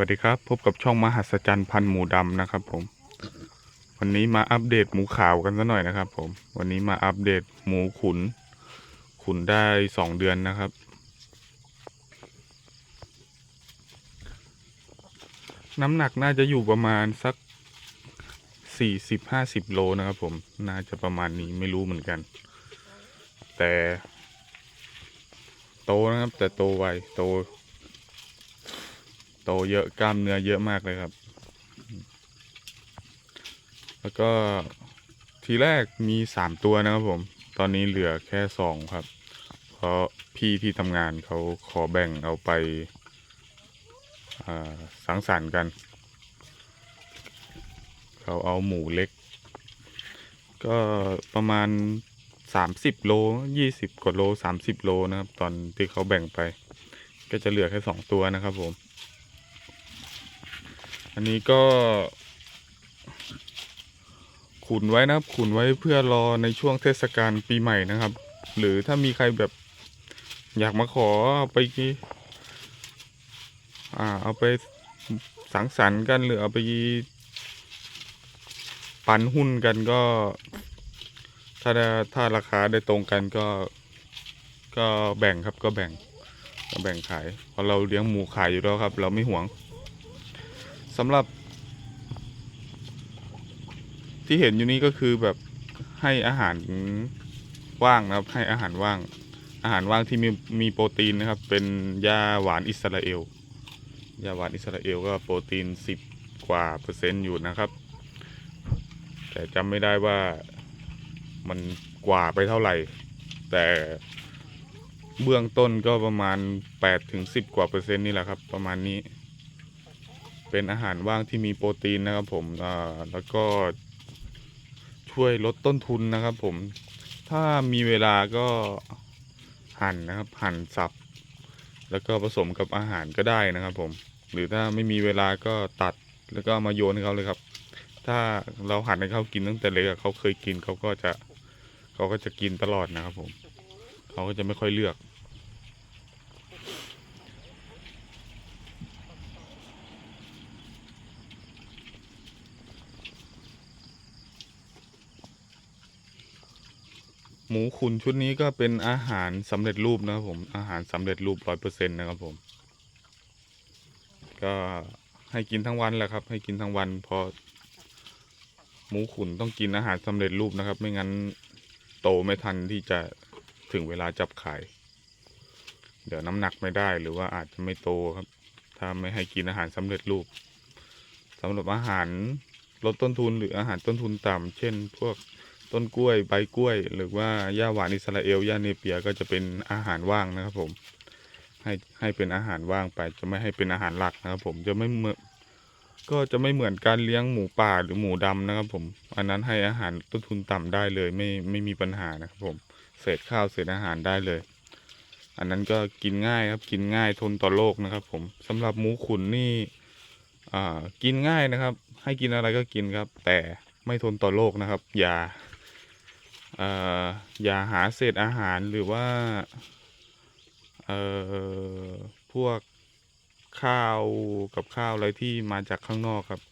วัสดีครับ พบกับช่องมหัศจรรย์พันหมูดำนะครับ ผม วันนี้มาอัปเดตหมูขาวกันซะหน่อยนะครับ ผม วันนี้มาอัปเดตหมูขุน ขุนได้สองเดือนนะครับ น้ำหนักน่าจะอยู่ประมาณสักสี่สิบห้าสิบโลนะครับ ผม น่าจะประมาณนี้ไม่รู้เหมือนกัน แต่ โตนะครับ แต่โตไวโต โตเยอะกล้ามเนื้อเยอะมากเลยครับ แล้วก็ทีแรกมีสามตัวนะครับผม ตอนนี้เหลือแค่สองครับ เพราะพี่ที่ทำงานเขาขอแบ่งเอาไปสังสรรค์กัน เขาเอาหมูเล็ก ก็ประมาณสามสิบโลยี่สิบกว่าโลสามสิบโลนะครับ ตอนที่เขาแบ่งไป ก็จะเหลือแค่สองตัวนะครับผม อันนี้ก็ ขุนไว้นะครับ ขุนไว้เพื่อรอในช่วงเทศกาลปีใหม่นะครับ หรือถ้ามีใครแบบอยากมาขอเอาไปอ่าเอาไปสังสรรค์กันหรือเอาไปปันหุ้นกันก็ ถ้าได้ถ้าราคาได้ตรงกันก็ ก็แบ่งครับก็แบ่งก็แบ่งขายเพราะเราเลี้ยงหมูขายอยู่แล้วครับ เราไม่หวง สำหรับ ที่เห็นอยู่นี้ก็คือแบบให้อาหารว่างนะครับ ให้อาหารว่าง อาหารว่างที่มีมีโปรตีนนะครับ เป็นหญ้าหวานอิสราเอลหญ้าหวานอิสราเอลก็โปรตีนสิบกว่าเปอร์เซ็นต์อยู่นะครับ แต่จำไม่ได้ว่ามันกว่าไปเท่าไหร่ แต่เบื้องต้นก็ประมาณ8ถึง10 กว่าเปอร์เซ็นต์นี่แหละครับ ประมาณนี้ เป็นอาหารว่างที่มีโปรตีนนะครับผมแล้วก็ช่วยลดต้นทุนนะครับผม ถ้ามีเวลาก็หั่นนะครับหั่นสับ แล้วก็ผสมกับอาหารก็ได้นะครับผม หรือถ้าไม่มีเวลาก็ตัดแล้วก็มาโยนให้เขาเลยครับ ถ้าเราหั่นให้เขากินตั้งแต่เล็กเขาเคยกินเขาก็จะเขาก็จะกินตลอดนะครับผม เขาก็จะไม่ค่อยเลือก มูขุนชุดนี้ก็เป็นอาหารสำเร็จรูปนะครับผมอาหารสำเร็จรูปร้อยเปอร์เซ็นต์นะครับผม ก็ให้กินทั้งวันแหละครับ ให้กินทั้งวันพราะหมูขุนต้องกินอาหารสำเร็จรูปนะครับ ไม่งั้นโตไม่ทันที่จะถึงเวลาจับขาย เดี๋ยวน้ำหนักไม่ได้หรือว่าอาจจะไม่โตครับ ถ้าไม่ให้กินอาหารสำเร็จรูปสำหรับอาหารลดต้นทุนหรืออาหารต้นทุนต่ำเช่น พวก ต้นกล้วยใบกล้วย หรือว่าหญ้าหวานอิสราเอลหญ้าเนเปียก็จะเป็นอาหารว่างนะครับผม ให้ให้เป็นอาหารว่างไปจะไม่ให้เป็นอาหารหลักนะครับ ผมจะไม่เหมือนก็จะไม่เหมือนการเลี้ยงหมูป่าหรือหมูดำนะครับ ผม อันนั้นให้อาหารต้นทุนต่ำได้เลยไม่ไม่มีปัญหานะครับ ผมเศษข้าวเศษอาหารได้เลย อันนั้นก็กินง่ายครับ กินง่ายทนต่อโรคนะครับ ผมสำหรับหมูขุนนี่อ่ากินง่ายนะครับ ให้กินอะไรก็กินครับ แต่ไม่ทนต่อโรคนะครับ อย่า อย่าหาเศษอาหารหรือว่าพวกข้าวกับข้าวอะไรที่มาจากข้างนอกครับ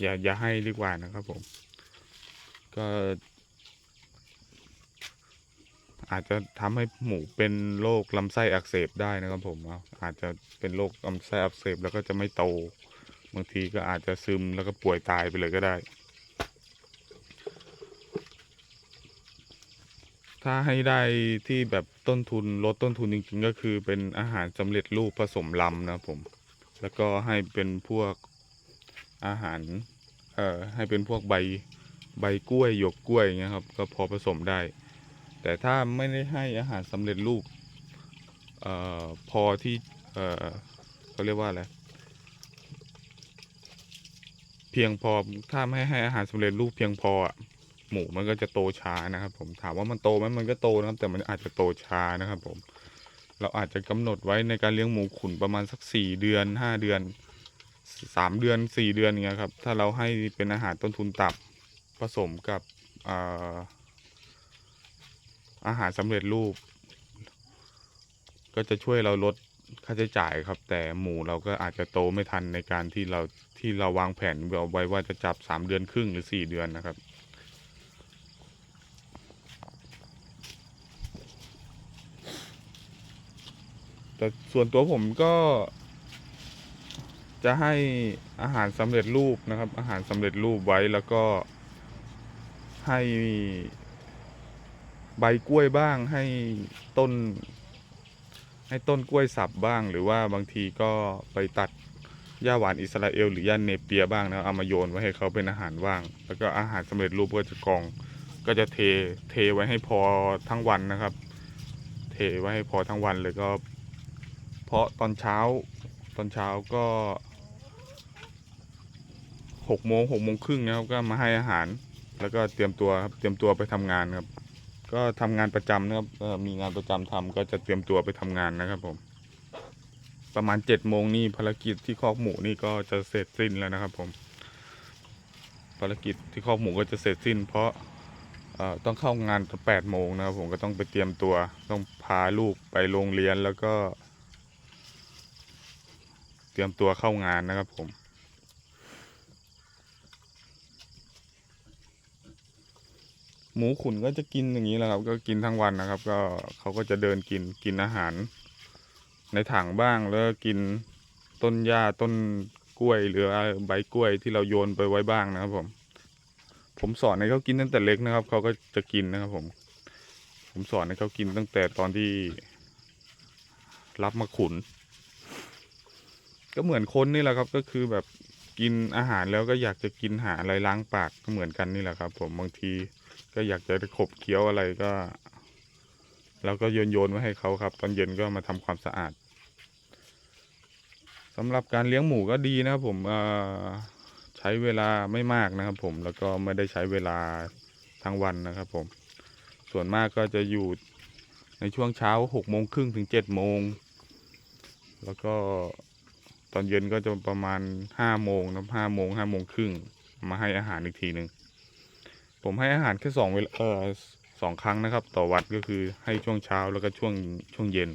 อย่าอย่าให้ดีกว่านะครับผม ก็ อาจจะทำให้หมูเป็นโรคลำไส้อักเสบได้นะครับผมอาอาจจะเป็นโรคลำไส้อักเสบแล้วก็จะไม่โต บางทีก็อาจจะซึมแล้วก็ป่วยตายไปเลยก็ได้ ถ้าให้ได้ที่แบบต้นทุนลดต้นทุนจริงๆ ก็คือเป็นอาหารสำเร็จรูปผสมลำนะครับผม แล้วก็ให้เป็นพวกอาหาร เอ่อ ให้เป็นพวกใบใบกล้วยหยวกกล้วยอย่างเงี้ยครับ ก็พอผสมได้ แต่ถ้าไม่ได้ให้อาหารสำเร็จรูป เอ่อ พอที่ เอ่อเขาเรียกว่าอะไร เพียงพอ ถ้าไม่ให้อาหารสำเร็จรูปเพียงพออะ หมูมันก็จะโตช้านะครับ ผมถามว่ามันโตไหมมันก็โตนะครับ แต่มันอาจจะโตช้านะครับผม เราอาจจะกำหนดไว้ในการเลี้ยงหมูขุนประมาณสักสี่เดือนห้าเดือนสามเดือนสี่เดือนเงี้ยครับ ถ้าเราให้เป็นอาหารต้นทุนต่ำผสมกับอาอาหารสำเร็จรูป ก็จะช่วยเราลดค่าใช้จ่ายครับ แต่หมูเราก็อาจจะโตไม่ทันในการที่เราที่เราวางแผนเอาไว้ว่าจะจับสามเดือนครึ่งหรือสี่เดือนนะครับ แต่ส่วนตัวผมก็ จะให้อาหารสำเร็จรูปนะครับ อาหารสำเร็จรูปไว้แล้วก็ให้ใบกล้วยบ้างให้ต้น ให้ต้นกล้วยสับบ้าง หรือว่าบางทีก็ไปตัดหญ้าหวานอิสราเอลหรือหญ้าเนเปียบ้างนะเอามาโยนไว้ให้เขาเป็นอาหารว่าง แล้วก็อาหารสำเร็จรูปก็จะกอง ก็จะเทเทไว้ให้พอทั้งวันนะครับ เทไว้ให้พอทั้งวันเลยก็ เพราะตอนเช้าตอนเช้าก็หกโมงหกโมงครึ่งนะครับก็มาให้อาหาร แล้วก็เตรียมตัวครับเตรียมตัวไปทำงานครับ ก็ทำงานประจำนะครับมีงานประจำทำก็จะเตรียมตัวไปทำงานนะครับผม ประมาณเจ็ดโมงนี่ภารกิจที่คอกหมูนี่ก็จะเสร็จสิ้นแล้วนะครับผม ภารกิจที่คอกหมูก็จะเสร็จสิ้น เพราะต้องเข้างานตอนแปดโมงนะครับผมก็ต้องไปเตรียมตัว ต้องพาลูกไปโรงเรียนแล้วก็ เตรียมตัวเข้างานนะครับผม หมูขุนก็จะกินอย่างนี้แหละครับ ก็กินทั้งวันนะครับ ก็เขาก็จะเดินกินกินอาหาร ในถังบ้างแล้วก,กินต้นหญ้าต้นกล้วยหรือใบกล้วยที่เราโยนไปไว้บ้างนะครับผม ผมสอนให้เขากินตั้งแต่เล็กนะครับ เขาก็จะกินนะครับผม ผมสอนให้เขากินตั้งแต่ตอนที่รับมาขุน ก็เหมือนคนนี่แหละครับก็คือแบบกินอาหารแล้วก็อยากจะกินหาอะไรล้างปากก็เหมือนกันนี่แหละครับ ผมบางทีก็อยากจะขบเคี้ยวอะไรก็เราก็โยนโยนไว้ให้เขาครับ ตอนเย็นก็มาทำความสะอาดสำหรับการเลี้ยงหมูก็ดีนะครับ ผมใช้เวลาไม่มากนะครับ ผมแล้วก็ไม่ได้ใช้เวลาทั้งวันนะครับ ผม ส่วนมากก็จะอยู่ในช่วงเช้าหกโมงครึ่งถึงเจ็ดโมงแล้วก็ ตอนเย็นก็จะประมาณห้าโมงนะห้าโมงห้าโมงครึ่งมาให้อาหารอีกทีหนึ่งผมให้อาหารแค่สองเวลาเออสองครั้งนะครับ ต่อวัดก็คือให้ช่วงเช้าแล้วก็ช่วงช่วงเย็น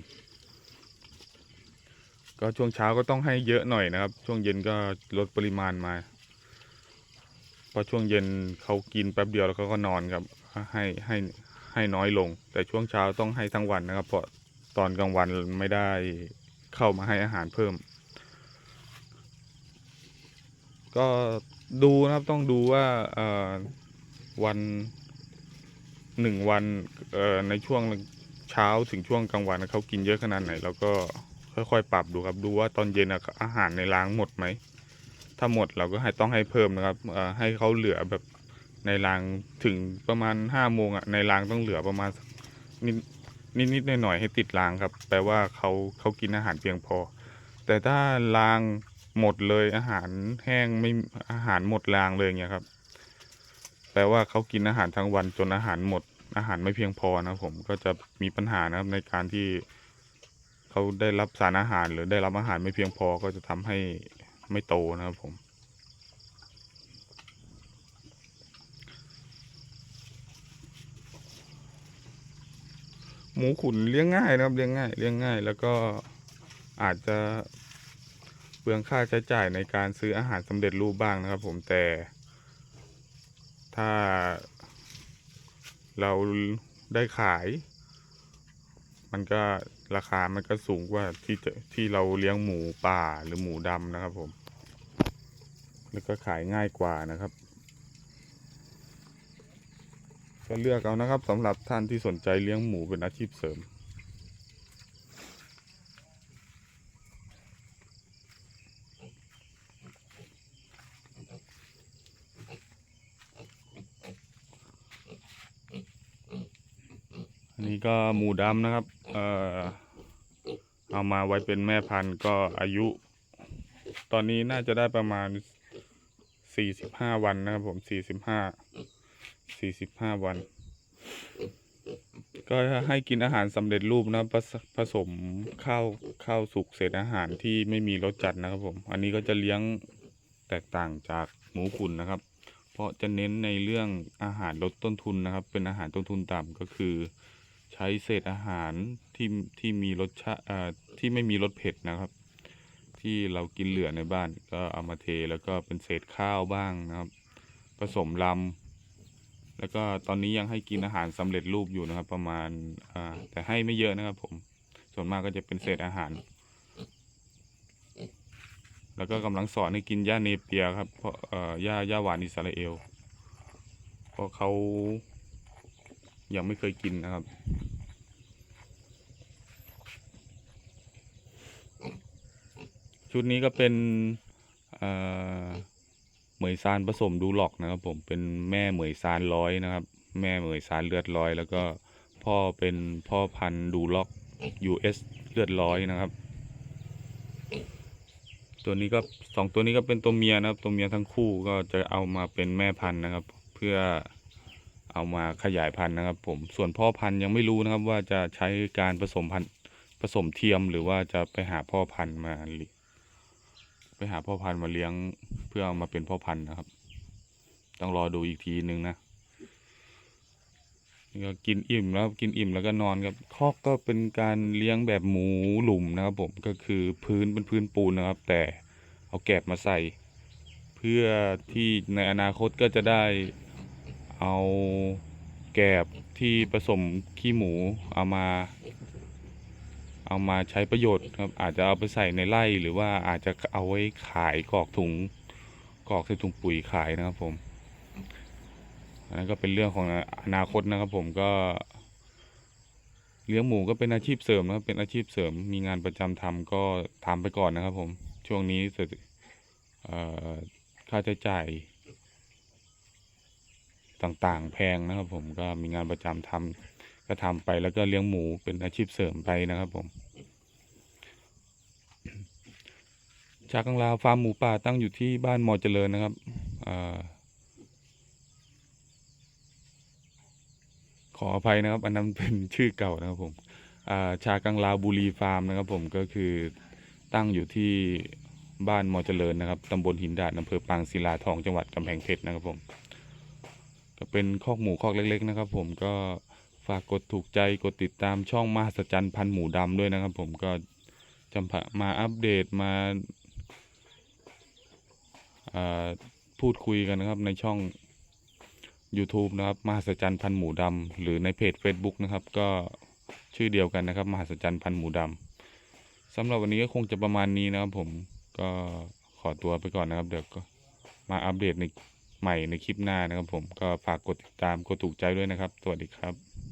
ก็ช่วงเช้าก็ต้องให้เยอะหน่อยนะครับ ช่วงเย็นก็ลดปริมาณมาเพราะช่วงเย็นเขากินแป๊บเดียวแล้วเขาก็นอนครับให้ให้ให้น้อยลง แต่ช่วงเช้าต้องให้ทั้งวันนะครับ เพราะตอนกลางวันไม่ได้เข้ามาให้อาหารเพิ่ม ก็ดูนะครับต้องดูว่าวันหนึ่งวันในช่วงเช้าถึงช่วงกลางวันเขากินเยอะขนาดไหน แล้วก็ค่อยๆ ปรับดูครับ ดูว่าตอนเย็นอาหารในรางหมดไหม ถ้าหมดเราก็ให้ต้องให้เพิ่มนะครับให้เขาเหลือแบบในรางถึงประมาณห้าโมงอะในรางต้องเหลือประมาณสักนิดนิดๆหน่อยๆให้ติดรางครับ แปลว่าเขาเขากินอาหารเพียงพอ แต่ถ้าราง หมดเลยอาหารแห้งไม่อาหารหมดรางเลยเงี้ยครับ แปลว่าเขากินอาหารทั้งวันจนอาหารหมด อาหารไม่เพียงพอนะผมก็จะมีปัญหานะครับในการที่เขาได้รับสารอาหาร หรือได้รับอาหารไม่เพียงพอก็จะทำให้ไม่โตนะครับผมหมูขุนเลี้ยงง่ายนะครับเลี้ยงง่ายเลี้ยงง่าย แล้วก็อาจจะ เปลืองค่าใช้จ่ายในการซื้ออาหารสำเร็จรูปบ้างนะครับ ผมแต่ ถ้าเราได้ขาย มันก็ราคามันก็สูงกว่าที่จะที่เราเลี้ยงหมูป่าหรือหมูดำนะครับ ผม แล้วก็ขายง่ายกว่านะครับก็เลือกเอานะครับสำหรับท่านที่สนใจเลี้ยงหมูเป็นอาชีพเสริม นนี้ก็หมูดำนะครับ เอ่อ เอามาไว้เป็นแม่พันธุ์ก็อายุ ตอนนี้น่าจะได้ประมาณสี่สิบห้าวันนะครับผมสี่สิบห้าสี่สิบห้าวัน ก็ให้กินอาหารสำเร็จรูปนะผสผสมข้าวข้าวสุกเศษอาหารที่ไม่มีรสจัดนะครับผม อันนี้ก็จะเลี้ยงแตกต่างจากหมูขุนนะครับ เพราะจะเน้นในเรื่องอาหารลดต้นทุนนะครับ เป็นอาหารต้นทุนต่ำก็คือ ใช้เศษอาหารที่ที่มีรสชาติที่ไม่มีรสเผ็ดนะครับ ที่เรากินเหลือในบ้านก็เอามาเทแล้วก็เป็นเศษข้าวบ้างนะครับ ผสมลำแล้วก็ตอนนี้ยังให้กินอาหารสำเร็จรูปอยู่นะครับ ประมาณแต่ให้ไม่เยอะนะครับ ผมส่วนมากก็จะเป็นเศษอาหาร แล้วก็กำลังสอนให้กินหญ้าเนเปียครับเพราะหญ้าหญ้าหวานอิสราเอลเพราะเขา ยังไม่เคยกินนะครับ ชุดนี้ก็เป็นเหมยซานผสมดูหลอกนะครับ ผมเป็นแม่เหมยซานร้อยนะครับ แม่เหมยซานเลือดร้อย แล้วก็พ่อเป็นพ่อพันธุ์ดูล็อก US เลือดร้อยนะครับ ตัวนี้ก็สองตัวนี้ก็เป็นตัวเมียนะครับ ตัวเมียทั้งคู่ก็จะเอามาเป็นแม่พันธุ์นะครับ เพื่อ เอามาขยายพันธุ์นะครับ ผมส่วนพ่อพันธุ์ยังไม่รู้นะครับ ว่าจะใช้การผสมพันธุ์ผสมเทียมหรือว่าจะไปหาพ่อพันธุ์มาไปหาพ่อพันธุ์มาเลี้ยงเพื่อเอามาเป็นพ่อพันธุ์นะครับ ต้องรอดูอีกทีนึงนะนก็กินอิ่มแล้วกินอิ่มแล้วก็นอนครับคอกก็เป็นการเลี้ยงแบบหมูหลุมนะครับ ผมก็คือพื้นเป็นพื้นปูนนะครับ แต่เอาแกบมาใส่ เพื่อที่ในอนาคตก็จะได้ เอาแกบที่ผสมขี้หมูเอามา เอามาใช้ประโยชน์ครับ อาจจะเอาไปใส่ในไร่หรือว่าอาจจะเอาไว้ขายกรอกถุงกรอกใส่ถุงปุ๋ยขายนะครับผมอันนั้นก็เป็นเรื่องของอนาคตนะครับ ผมก็ เลี้ยงหมูก็เป็นอาชีพเสริมนะครับ เป็นอาชีพเสริม มีงานประจำทำก็ทำไปก่อนนะครับ ผมช่วงนี้เศรษฐเอ่อค่าใช้จ่าย ต่างๆ แพงนะครับ ผมก็มีงานประจำทำก็ทำไปแล้วก็เลี้ยงหมูเป็นอาชีพเสริมไปนะครับผมจากกังลาฟาร์มหมูป่าตั้งอยู่ที่บ้านมอเจริญนะครับอขออภัยนะครับ อันนั้นเป็นชื่อเก่านะครับผมชากังลาบุรีฟาร์มนะครับ ผมก็คือตั้งอยู่ที่บ้านมอเจริญนะครับตำบลหินดาดอำเภอปางศิลาทองจังหวัดกำแพงเพชรนะครับผม ก็เป็นคอกหมูคอกเล็ก ๆ นะครับ ผมก็ฝากกดถูกใจกดติดตามช่องมหัศจรรย์พันหมูดำด้วยนะครับ ผมก็จะมาอัปเดตมาาพูดคุยกันนะครับในช่อง YouTube นะครับมหัศจรรย์พันหมูดำหรือในเพจ Facebook นะครับ ก็ชื่อเดียวกันนะครับมหัศจรรย์พันหมูดำสำหรับวันนี้ก็คงจะประมาณนี้นะครับ ผมก็ขอตัวไปก่อนนะครับ เดี๋ยวก็มาอัปเดตใน ใหม่ในคลิปหน้านะครับผมก็ฝากกดติดตามกดถูกใจด้วยนะครับ สวัสดีครับ